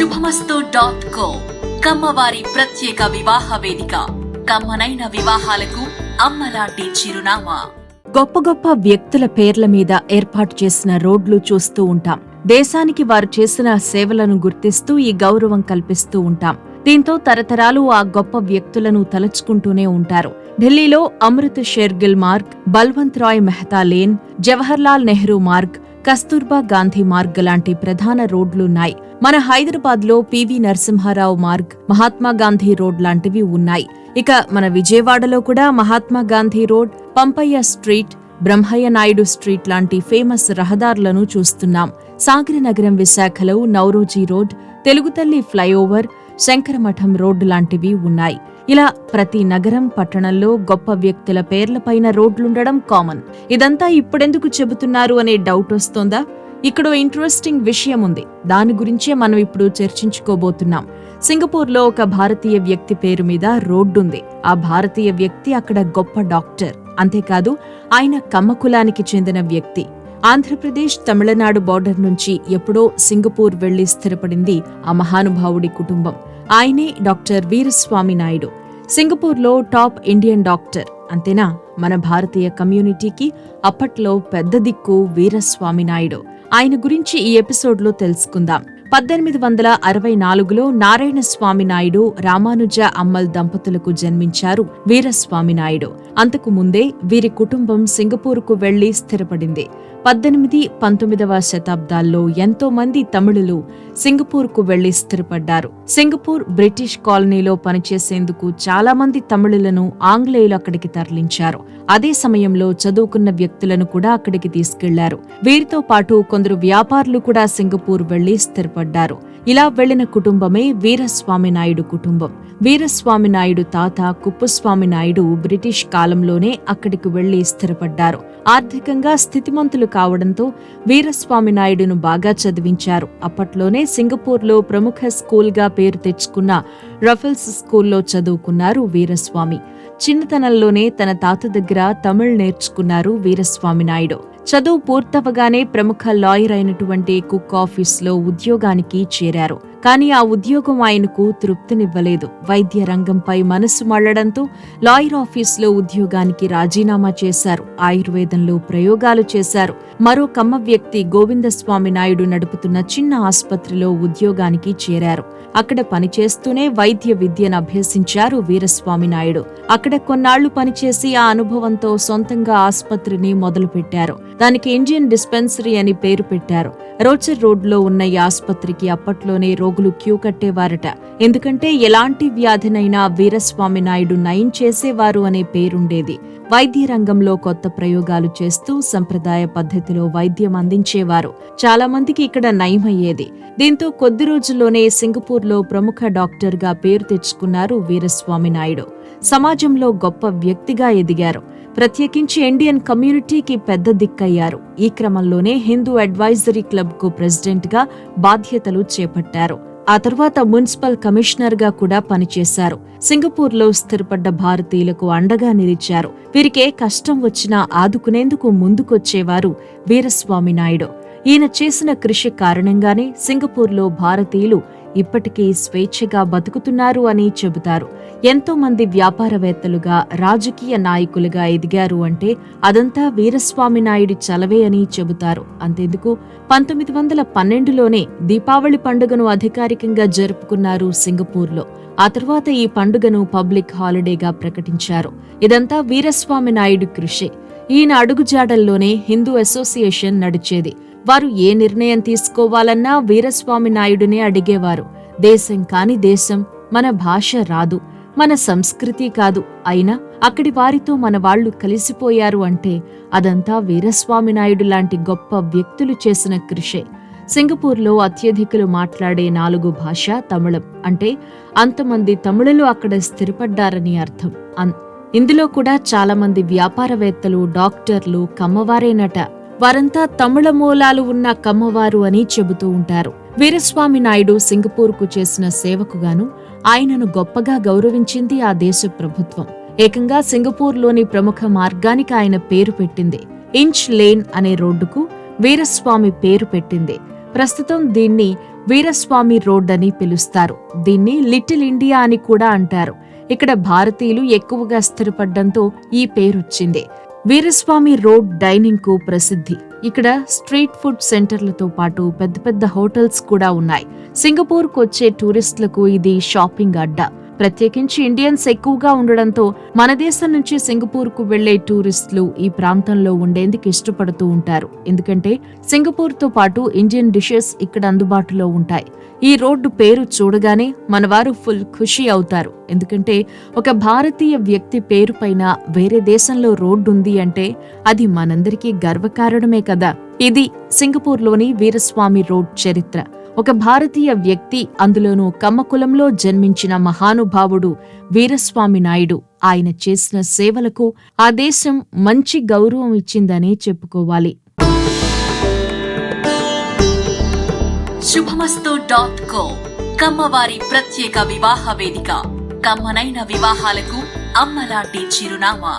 శుభమస్తు dot co కమ్మవారి ప్రత్యేక వివాహ వేదిక. కమ్మనైన వివాహాలకు అమ్మలాంటి చిరునామా. గొప్ప గొప్ప వ్యక్తుల పేర్ల మీద ఏర్పాటు చేసిన రోడ్లు చూస్తూ ఉంటాం. దేశానికి వారు చేసిన సేవలను గుర్తిస్తూ ఈ గౌరవం కల్పిస్తూ ఉంటాం. దీంతో తరతరాలు ఆ గొప్ప వ్యక్తులను తలుచుకుంటూనే ఉంటారు. ఢిల్లీలో అమృత్ షేర్గిల్ మార్గ్ బల్వంత్ రాయ్ మెహతా లేన్ జవహర్లాల్ నెహ్రూ మార్గ్ కస్తూర్బా గాంధీ మార్గ్ లాంటి ప్రధాన రోడ్లున్నాయి మన హైదరాబాద్లో పివి నరసింహారావు మార్గ్ మహాత్మా గాంధీ రోడ్ లాంటివి ఉన్నాయి. ఇక మన విజయవాడలో కూడా Mahatma Gandhi road Pampayya street Brahmayya Naidu street లాంటి ఫేమస్ రహదారులను చూస్తున్నాం. సాగరనగరం విశాఖలో Naoroji road Telugutalli flyover Shankaramatham road లాంటివి ఉన్నాయి. ఇలా ప్రతి నగరం పట్టణంలో గొప్ప వ్యక్తుల పేర్లపైన రోడ్లుండడం కామన్. ఇదంతా ఇప్పుడెందుకు చెబుతున్నారు అనే డౌట్ వస్తోందా? ఇక్కడ ఇంట్రెస్టింగ్ విషయం ఉంది దాని గురించే మనం ఇప్పుడు చర్చించుకోబోతున్నాం. సింగపూర్లో ఒక భారతీయ వ్యక్తి పేరు మీద రోడ్డుంది. ఆ భారతీయ వ్యక్తి అక్కడ గొప్ప డాక్టర్. అంతేకాదు ఆయన కమ్మకులానికి చెందిన వ్యక్తి. ఆంధ్రప్రదేశ్ తమిళనాడు బార్డర్ నుంచి ఎప్పుడో సింగపూర్ వెళ్ళి స్థిరపడింది ఆ మహానుభావుడి కుటుంబం. ఆయనే డాక్టర్ వీరస్వామి నాయుడు. సింగపూర్లో టాప్ ఇండియన్ డాక్టర్. అంతేనా? మన భారతీయ కమ్యూనిటీకి అప్పట్లో పెద్ద దిక్కు వీరస్వామి నాయుడు. ఆయన గురించి ఈ ఎపిసోడ్లో తెలుసుకుందాం. పద్దెనిమిది వందల అరవై నాలుగులో నారాయణ స్వామి నాయుడు రామానుజ అమ్మల్ దంపతులకు జన్మించారు వీరస్వామి నాయుడు. అంతకు ముందే వీరి కుటుంబం సింగపూర్కు వెళ్ళి స్థిరపడింది. పద్దెనిమిది పంతొమ్మిదవ శతాబ్దాల్లో ఎంతో మంది తమిళులు సింగపూర్కు వెళ్ళి స్థిరపడ్డారు. సింగపూర్ బ్రిటిష్ కాలనీలో పనిచేసేందుకు చాలా మంది తమిళులను ఆంగ్లేయులు అక్కడికి తరలించారు. అదే సమయంలో చదువుకున్న వ్యక్తులను కూడా అక్కడికి తీసుకెళ్ళారు. వీరితో పాటు కొందరు వ్యాపారులు కూడా సింగపూర్ వెళ్ళి స్థిరపడ్డారు. ఇలా వెళ్ళిన కుటుంబమే వీరస్వామి నాయుడు కుటుంబం. వీరస్వామి నాయుడు తాత కుప్పస్వామి నాయుడు బ్రిటిష్ కాలంలోనే అక్కడికి వెళ్ళి స్థిరపడ్డారు. ఆర్థికంగా స్థితిమంతులు కావడంతో వీరస్వామి నాయుడును బాగా చదివించారు. అప్పట్లోనే సింగపూర్లో ప్రముఖ స్కూల్గా పేరు తెచ్చుకున్న రఫెల్స్ స్కూల్లో చదువుకున్నారు వీరస్వామి. చిన్నతనంలోనే తన తాత దగ్గర తమిళ్ నేర్చుకున్నారు వీరస్వామి నాయుడు. చదువు పూర్తవగానే ప్రముఖ లాయర్ అయినటువంటి కుక్ ఆఫీస్లో ఉద్యోగానికి చేరారు. కానీ ఆ ఉద్యోగం ఆయనకు తృప్తినివ్వలేదు. వైద్య రంగంపై మనసు మళ్ళడంతో లాయర్ ఆఫీస్లో ఉద్యోగానికి రాజీనామా చేశారు. ఆయుర్వేదంలో ప్రయోగాలు చేశారు. మరో కమ్మ వ్యక్తి గోవిందస్వామి నాయుడు నడుపుతున్న చిన్న ఆసుపత్రిలో ఉద్యోగానికి చేరారు. అక్కడ పనిచేస్తూనే వైద్య విద్యను అభ్యసించారు వీరస్వామి నాయుడు. అక్కడ కొన్నాళ్ళు పనిచేసి ఆ అనుభవంతో సొంతంగా ఆసుపత్రిని మొదలుపెట్టారు. దానికి ఇండియన్ డిస్పెన్సరీ అని పేరు పెట్టారు. రోచర్ రోడ్లో ఉన్న ఈ ఆసుపత్రికి అప్పట్లోనే రోగులు క్యూ కట్టేవారట. ఎందుకంటే ఎలాంటి వ్యాధినైనా వీరస్వామి నాయుడు నయం చేసేవారు అనే పేరుండేది. వైద్య రంగంలో కొత్త ప్రయోగాలు చేస్తూ సంప్రదాయ పద్ధతిలో వైద్యం అందించేవారు. చాలా మందికి ఇక్కడ నయమయ్యేది. దీంతో కొద్ది రోజుల్లోనే సింగపూర్లో ప్రముఖ డాక్టర్గా పేరు తెచ్చుకున్నారు వీరస్వామి నాయుడు. సమాజంలో గొప్ప వ్యక్తిగా ఎదిగారు. ప్రత్యేకించి ఇండియన్ కమ్యూనిటీకి పెద్ద దిక్కయ్యారు. ఈ క్రమంలోనే హిందూ అడ్వైజరీ క్లబ్కు ప్రెసిడెంట్గా బాధ్యతలు చేపట్టారు. ఆ తర్వాత మున్సిపల్ కమిషనర్గా కూడా పనిచేశారు. సింగపూర్లో స్థిరపడ్డ భారతీయులకు అండగా నిలిచారు. వీరికి ఏ కష్టం వచ్చినా ఆదుకునేందుకు ముందుకొచ్చేవారు వీరస్వామి నాయుడు. ఈయన చేసిన కృషి కారణంగానే సింగపూర్లో భారతీయులు ఇప్పటికీ స్వేచ్ఛగా బతుకుతున్నారు అని చెబుతారు. ఎంతో మంది వ్యాపారవేత్తలుగా రాజకీయ నాయకులుగా ఎదిగారు అంటే అదంతా వీరస్వామి నాయుడి చలవే అని చెబుతారు. అంతెందుకు పంతొమ్మిది వందల పన్నెండులోనే దీపావళి పండుగను అధికారికంగా జరుపుకున్నారు సింగపూర్లో. ఆ తర్వాత ఈ పండుగను పబ్లిక్ హాలిడేగా ప్రకటించారు. ఇదంతా వీరస్వామి నాయుడు కృషి. ఈయన అడుగుజాడల్లోనే హిందూ అసోసియేషన్ నడిచేది. వారు ఏ నిర్ణయం తీసుకోవాలన్నా వీరస్వామి నాయుడునే అడిగేవారు. దేశం కాని దేశం మన భాష రాదు. మన సంస్కృతి కాదు. అయినా అక్కడి వారితో మన వాళ్ళు కలిసిపోయారు అంటే అదంతా వీరస్వామి నాయుడు లాంటి గొప్ప వ్యక్తులు చేసిన కృషే. సింగపూర్లో అత్యధికులు మాట్లాడే నాలుగు భాష తమిళం. అంటే అంతమంది తమిళులు అక్కడ స్థిరపడ్డారని అర్థం. అన్ ఇందులో కూడా చాలామంది వ్యాపారవేత్తలు డాక్టర్లు కమ్మవారేనట వారంతా తమిళ మూలాలు ఉన్న కమ్మవారు అని చెబుతూ ఉంటారు. వీరస్వామి నాయుడు సింగపూర్కు చేసిన సేవకుగాను ఆయనను గొప్పగా గౌరవించింది ఆ దేశ ప్రభుత్వం. ఏకంగా సింగపూర్లోని ప్రముఖ మార్గానికి ఆయన పేరు పెట్టింది. ఇంచ్ లేన్ అనే రోడ్డుకు వీరస్వామి పేరు పెట్టింది. ప్రస్తుతం దీన్ని వీరస్వామి రోడ్ అని పిలుస్తారు. దీన్ని లిటిల్ ఇండియా అని కూడా అంటారు. ఇక్కడ భారతీయులు ఎక్కువగా స్థిరపడ్డంతో ఈ పేరొచ్చింది. వీరస్వామి రోడ్ డైనింగ్కు ప్రసిద్ధి. ఇక్కడ స్ట్రీట్ ఫుడ్ సెంటర్లతో పాటు పెద్ద పెద్ద హోటల్స్ కూడా ఉన్నాయి. సింగపూర్కు వచ్చే టూరిస్టులకు ఇది షాపింగ్ అడ్డా. ప్రత్యేకించి ఇండియన్స్ ఎక్కువగా ఉండడంతో మన దేశం నుంచి సింగపూర్కు వెళ్ళే టూరిస్టులు ఈ ప్రాంతంలో ఉండేందుకు ఇష్టపడుతూ ఉంటారు. ఎందుకంటే సింగపూర్తో పాటు ఇండియన్ డిషెస్ ఇక్కడ అందుబాటులో ఉంటాయి. ఈ రోడ్డు పేరు చూడగానే మనవారు ఫుల్ ఖుషి అవుతారు. ఎందుకంటే ఒక భారతీయ వ్యక్తి పేరు పైన వేరే దేశంలో రోడ్డు ఉంది అంటే అది మనందరికీ గర్వకారణమే కదా. ఇది సింగపూర్లోని వీరస్వామి రోడ్ చరిత్ర. ఒక భారతీయ వ్యక్తి అందులోనూ కమ్మకులంలో జన్మించిన మహానుభావుడు వీరస్వామి నాయుడు. ఆయన చేసిన సేవలకు ఆ దేశం మంచి గౌరవం ఇచ్చిందని చెప్పుకోవాలి. శుభమస్తు డాట్ కో కమ్మవారి ప్రత్యేక వివాహ వేదిక. కమ్మనైన వివాహాలకు అమ్మలాంటి చిరునామా.